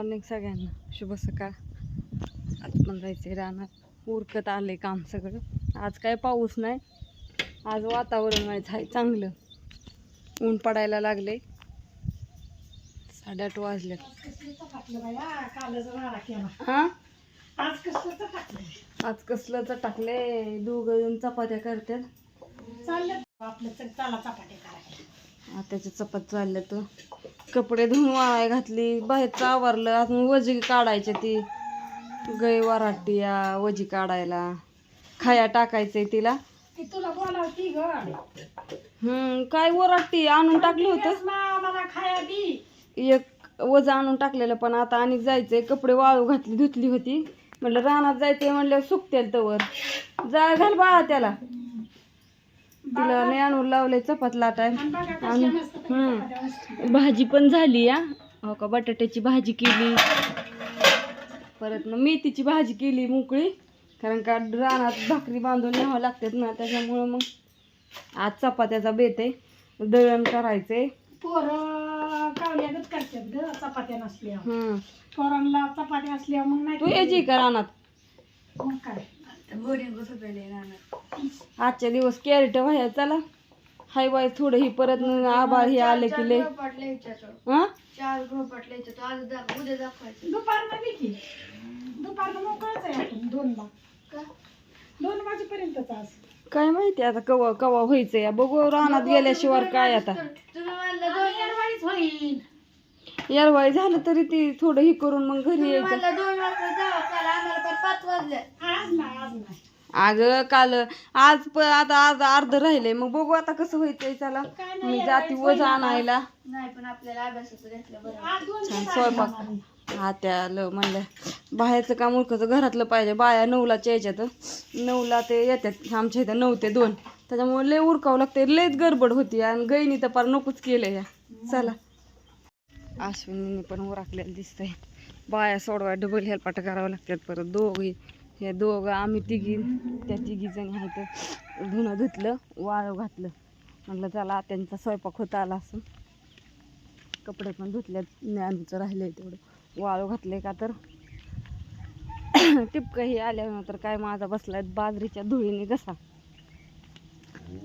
Morning सगळ्यांना. शुभ सकाळ. आज पण जायचे रानात. उरकत आले काम सगळं. आज काय पाऊस नाही. आज वातावरण व्हायचं आहे चांगलं. ऊन पडायला लागले साडेआठ वाजले हा आज टाकलं आज कसलं तर टाकले दोघं चपात्या करतात आपलं चल करायला. आत्याच्या चपात चालल्या तर. कपडे धुवून वाळाय घातली. बाहेरचं आवरलं. अजून वजी काढायची ती. गै वराटी या वजी काढायला. खाया टाकायचंय तिला. हम्म काय वराटी आणून टाकलं होतं? एक वज आणून टाकलेलं पण आता आणि जायचंय. कपडे वाळू घातली धुतली होती. म्हणलं रानात जायचंय म्हणलं सुकतेल तवर. जा घाल बाळा त्याला. तिला नाही आणून लावलंय चपात लाटाय आणि. भाजी पण झाली या हो का बटाट्याची भाजी केली. परत मग मेथीची भाजी केली मोकळी. कारण का रानात भाकरी बांधून न्यावं लागतात ना त्याच्यामुळं मग आज चपात्याचा बेत आहे. दळण करायचंय. पोरं कावल्यागत करतात ग चपात्या हम्म. पोरांना चपात्या असल्यावर मग नाही तू यायची का रानात. मग काय? आजच्या दिवस कॅरेट व्हाय चला. हाय बाय थोडं ही परत न आबाळ हे आले की लय. हा? मोकळच आहे आपण दोनला दोन वाजेपर्यंतच आज. काय माहिती आता कवा कवा व्हायचं या. बघू रानात गेल्याशिवाय काय आता. येरवाळीच होईल यारवाळी झालं तरी ती थोडं ही करून मग घरी यायचं. आज नाही आज नाही. अगं काल आज प आता आज अर्ध राहिले मग बघू आता कसं व्हायचंय चला. काय नाही मी जाती वज आणायला. आज दोन छान स्वयंपाक. आत्याला म्हणलं बाहेरचं काम उरकचं घरातलं पाहिजे. बाया नऊला यायच्यात. नऊला ते येतात आमच्या इथं नऊ ते दोन. त्याच्यामुळे लय उरकावं लागते लयच गडबड होती. आणि गईनी तर पार नकोच केलं या. चला. अश्विनीने पण उरकलेलं दिसतंय. बाया सोडवा डबल हेल्पाट करावं लागतात परत. दोघी हे दोघं आम्ही तिघी त्या तिघी आहेत. धुणं धुतलं वाळू घातलं. म्हटलं चला त्यांचा स्वयंपाक होता आला असं कपडे पण धुतल्यात ज्ञानचं राहिले तेवढं. वाळू घातले का तर? टिपकंही आल्यानंतर काय माझा बसलाय बाजरीच्या धुळीने कसा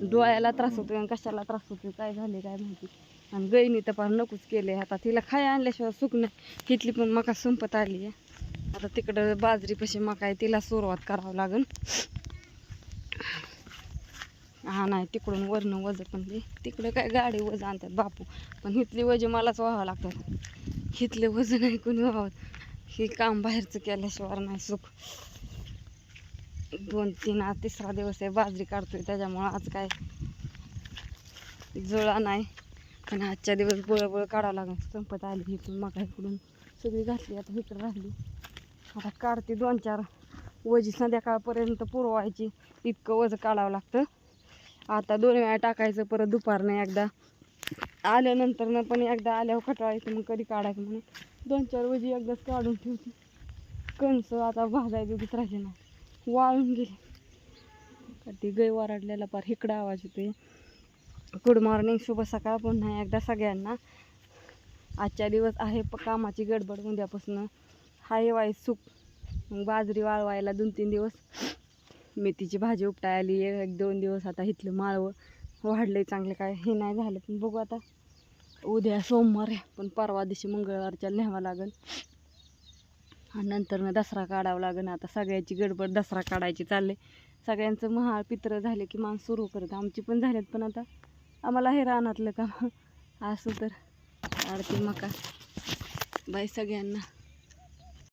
डोळ्याला त्रास होतोय आणि कशाला त्रास होतोय काय झाले काय माहिती. आणि गईनी तर फार नकोच केले आता तिला खाय आणल्याशिवाय सुकणं नाही. तिथली पण मका संपत आली आहे. आता तिकडं बाजरीपाशी मका आहे तिला सुरुवात करावं लागेल हा नाही तिकडून वरनं वज पण ते तिकडं काय गाडी वज आणतात बापू. पण हिथली वजन मलाच व्हावं लागतात. हिथले वजन नाही कोणी व्हावं. हे काम बाहेरचं केल्याशिवाय नाही सुख. दोन तीन आज तिसरा दिवस आहे बाजरी काढतोय त्याच्यामुळं आज काय जुळा नाही. पण आजच्या दिवस बळबळ काढावं लागेल. संपत आली इकडून मका इकडून सगळी घातली आता इकडं राहिली. आता काढते दोन चार. वजी संध्याकाळपर्यंत पुरवायची. इतकं वज काढावं लागतं. आता दोन वेळा टाकायचं परत दुपारनं एकदा. आल्यानंतरनं पण एकदा आल्यावर कटाळायचं मग कधी काढायचं म्हणून. दोन चार वजी एकदाच काढून ठेवते. कणसं आता भाजायचं दुसराचे नाही. वाळून गेली. का ती गै वराडलेला पार इकडं आवाज येतोय. गुड मॉर्निंग शुभ सकाळ पुन्हा एकदा सगळ्यांना. आजच्या दिवस आहे प कामाची गडबड उद्यापासून. हाय वाय सूप मग बाजरी वाळवायला दोन तीन दिवस. मेथीची भाजी उपटाय आली एक दोन दिवस आता इथलं माळवं आहे चांगलं काय हे नाही झालं. पण बघू आता. उद्या सोमवार आहे पण परवा दिवशी मंगळवारच्या न्यावा लागेल. नंतर ना दसरा काढावा लागेल. आता सगळ्याची गडबड दसरा काढायची चालले. सगळ्यांचं महाळ पित्र झाले की मान सुरू करत. आमची पण झालेत पण आता आम्हाला हे रानातलं का असं तर. आरती मका. बाय सगळ्यांना.